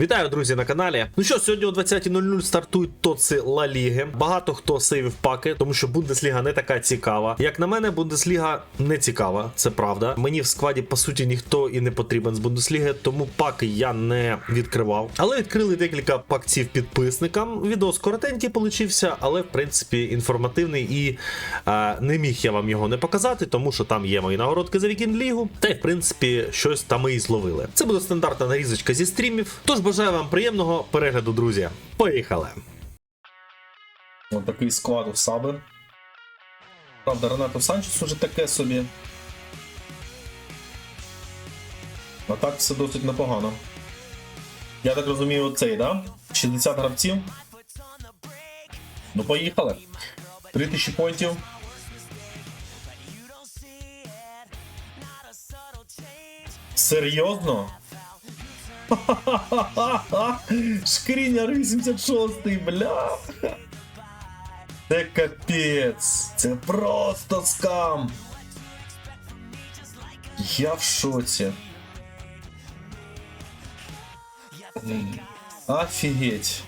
Вітаю, друзі, на каналі. Ну що, сьогодні о 20.00 стартують тоци Ла Ліги. Багато хто сейвив паки, тому що Бундесліга не така цікава. Як на мене, Бундесліга не цікава, це правда. Мені в складі по суті ніхто і не потрібен з Бундесліги, тому паки я не відкривав. Але відкрили декілька пакців підписникам. Відос коротенький получився, але в принципі інформативний і е, не міг я вам його не показати, тому що там є мої нагородки за Вікінд Лігу. Та й в принципі щось там і зловили. Це буде стандартна нарізочка зі стрімів. Тож бажаю вам приємного перегляду, друзі. Поїхали! Ось такий склад у Саби. Правда, Ренато Санчес уже таке собі. А так все досить непогано. Я так розумію, оцей, да? 60 гравців. Ну, поїхали. 3000 поінтів. Серйозно? Шкріняр 86, бля. Це капець. Це просто скам. Я в шоці. Офігеть.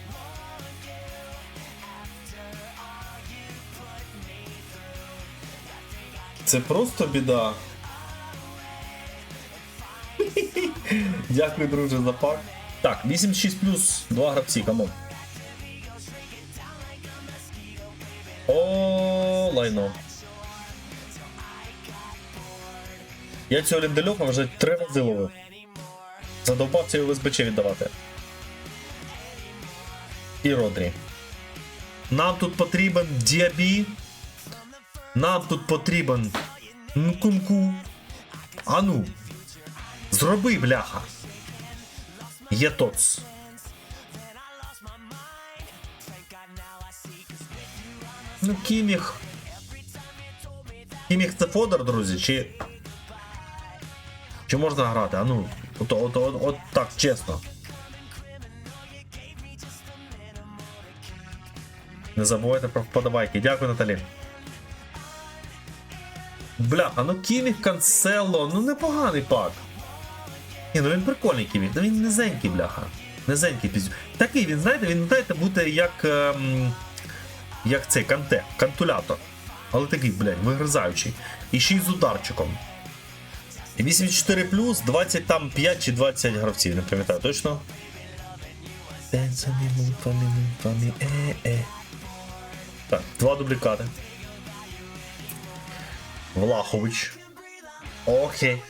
Це просто біда. Дякую, друже, за пак. Так, 86 плюс 2 гравці, камон. О, лайно. Я цього ліндельофа вже три рази ловив. Задовбався його в СБЧ віддавати. І Родрі. Нам тут потрібен Діабі. Нам тут потрібен Нкунку. Ану. Зроби, бляха. Є тоц. Ну, Кіміх. Кіміх це фодер, друзі, чи. Чи можна грати? А ну, от, от, от, от так, чесно. Не забувайте про вподобайки. Дякую, Наталі. Бляха, ну Кіміх Канцело, ну непоганий пак. Ні, ну він прикольний Кіміх, ну він низенький, бляха. Низенький піздю. Такий він, знаєте, він, знаєте, буде як. Ем, як цей канте, кантулятор. Але такий, блядь, вигризаючий. І ще й з ударчиком. 84 плюс, 20 там 5 чи 20 гравців, не пам'ятаю точно. Так, два дублікати. Влахович. Окей.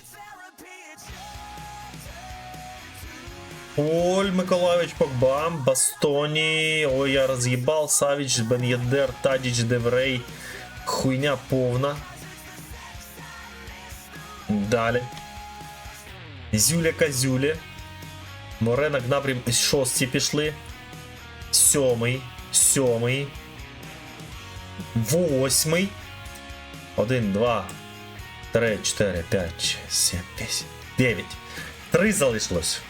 Поль Миколаевич Погбам, Бастоні, ой, я роз'їбав, Савіч, Бен Єдер, Тадіч, Деврей. Хуйня повна. Далі. Зюля Казюля. Морена Гнабрім шості пішли. Сьомий. Сьомий. Восьмий. Один, два, три, чотири, п'ять, сім, вісім, дев'ять. Три залишилось.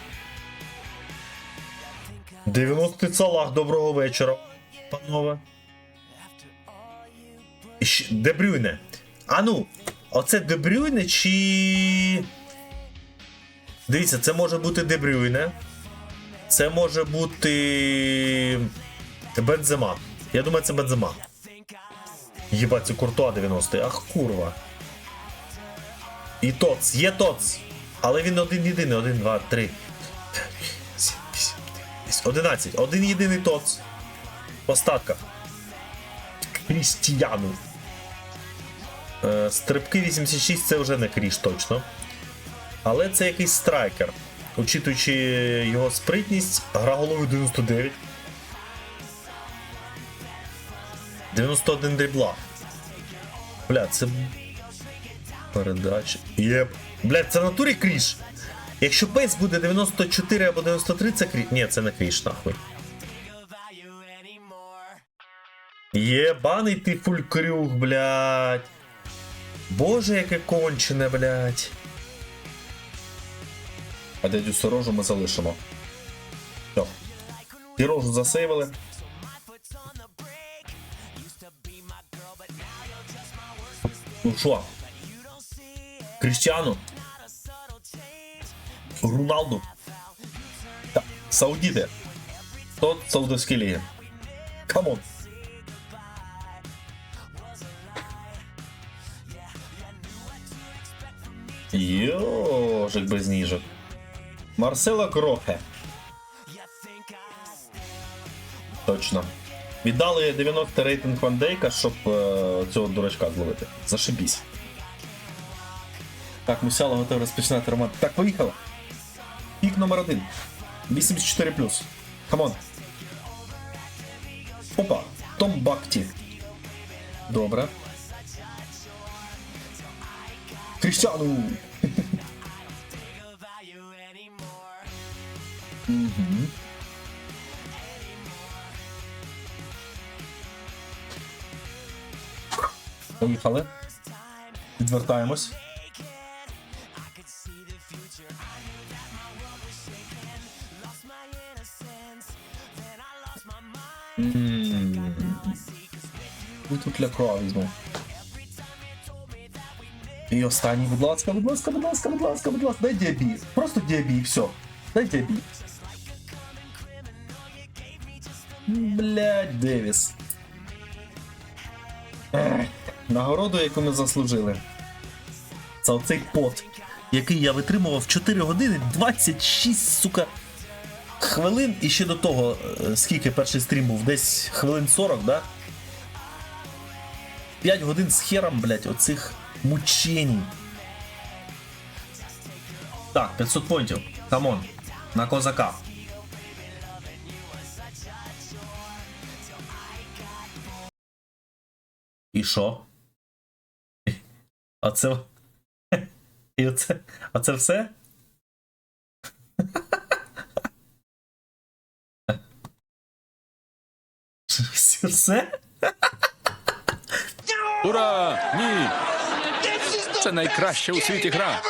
90 цалах, доброго вечора, панове. Дебрюйне. А ну, оце Дебрюйне чи. Дивіться, це може бути Дебрюйне. Це може бути. Бензема. Я думаю, це Бензема. Єбать, це Куртуа 90 Ах, курва. І Тоц, є Тоц. Але він один єдиний. Один, два, три. П'ять, сім, вісім, дев'ять, десять, Одинадцять. Один єдиний Тоц. Остатка. Крістіяну. Е, стрибки 86 це вже не кріш точно. Але це якийсь страйкер. Учитуючи його спритність, гра головою 99. 91 дрібла. Бля, це. Передача. Єп. Бля, це натурі кріш. Якщо пейс буде 94 або 93, це кріш. Ні, це не кріш, нахуй. Єбаний ти фулькрюх, блядь. Боже, яке кончене, блядь. А дядю Сорожу ми залишимо. Все. Сірожу засейвили. Ну що? Кріштіану? Роналду? Та, Саудіти. Тот Саудовські ліги. Камон. Йожик без ніжок. Марсела Крохе. Точно. Віддали 90 рейтинг Ван Дейка, щоб е, цього дурачка зловити. Зашибісь. Так, Мусяло готовий розпочинати роман. Так, поїхали. Пік номер один. 84 Камон. Опа. Том Бакті. Добре. Кріштіану. Мгм. Поїхали. Відвертаємось. Тут візьму. І останній, будь ласка, будь ласка, будь ласка, будь ласка, будь ласка, дай діабі. Просто діабі, все. Дай діабі. Блядь, Девіс. Ех, Нагороду, яку ми заслужили. Це оцей пот, який я витримував 4 години 26, сука, хвилин. І ще до того, е, скільки перший стрім був? Десь хвилин 40, да? 5 годин з хером, блядь, оцих мучень. Так, 500 поінтів. Камон. На козака. І що? Оце. І оце. Оце все? Все? все? Ура! Ні! Це найкраща у світі гра.